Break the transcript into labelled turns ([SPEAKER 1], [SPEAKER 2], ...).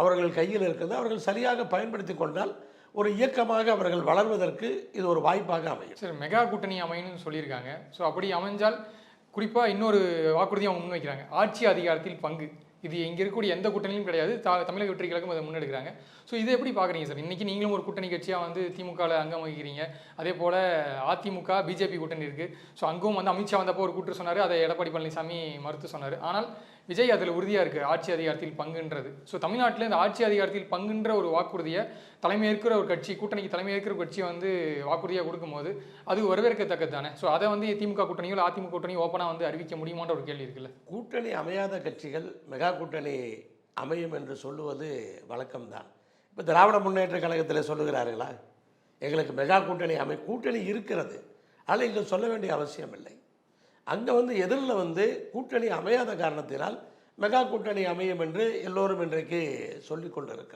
[SPEAKER 1] அவர்கள் கையில் இருக்கிறது அவர்கள் சரியாக பயன்படுத்தி கொண்டால் ஒரு இயக்கமாக அவர்கள் வளர்வதற்கு இது ஒரு வாய்ப்பாக அமையும்.
[SPEAKER 2] சரி மெகா கூட்டணி அமையணும்னு சொல்லியிருக்காங்க. ஸோ அப்படி அமைஞ்சால் குறிப்பாக இன்னொரு வாக்குறுதியை அவங்க முன்வைக்கிறாங்க ஆட்சி அதிகாரத்தில் பங்கு. இது இங்கே இருக்கக்கூடிய எந்த கூட்டணியும் கிடையாது. த தமிழக வெற்றி கழகம் அதை முன்னெடுக்கிறாங்க. ஸோ இதை எப்படி பார்க்குறீங்க சார் இன்றைக்கி நீங்களும் ஒரு கூட்டணி கட்சியாக வந்து திமுகவில் அங்கம் வகிக்கிறீங்க அதே போல் அதிமுக பிஜேபி கூட்டணி இருக்குது ஸோ அங்கும் வந்து அமித்ஷா வந்தப்போ ஒரு கூட்டு சொன்னார். அதை எடப்பாடி பழனிசாமி மறுத்து சொன்னார். ஆனால் விஜய் அதில் உறுதியாக இருக்குது ஆட்சி அதிகாரத்தில் பங்குன்றது. ஸோ தமிழ்நாட்டில் இந்த ஆட்சி அதிகாரத்தில் பங்குன்ற ஒரு வாக்குறுதியை தலைமையேற்கிற ஒரு கட்சி கூட்டணிக்கு தலைமையேற்கிற கட்சியை வந்து வாக்குறுதியாக கொடுக்கும்போது அது வரவேற்கத்தக்கது தானே ஸோ அதை வந்து திமுக கூட்டணியோ அதிமுக கூட்டணியோ ஓப்பனாக வந்து அறிவிக்க முடியுமான்ற ஒரு கேள்வி இருக்குல்ல.
[SPEAKER 1] கூட்டணி அமையாத கட்சிகள் மெகா கூட்டணி அமையும் என்று சொல்லுவது வழக்கம்தான். இப்போ திராவிட முன்னேற்ற கழகத்தில் சொல்லுகிறார்களா? எங்களுக்கு மெகா கூட்டணி அமை கூட்டணி இருக்கிறது. ஆனால் இங்கே சொல்ல வேண்டிய அவசியம் இல்லை. அங்கே வந்து எதிரில் வந்து கூட்டணி அமையாத காரணத்தினால் மெகா கூட்டணி அமையும் என்று எல்லோரும் இன்றைக்கு சொல்லிக்கொண்டிருக்கிறார்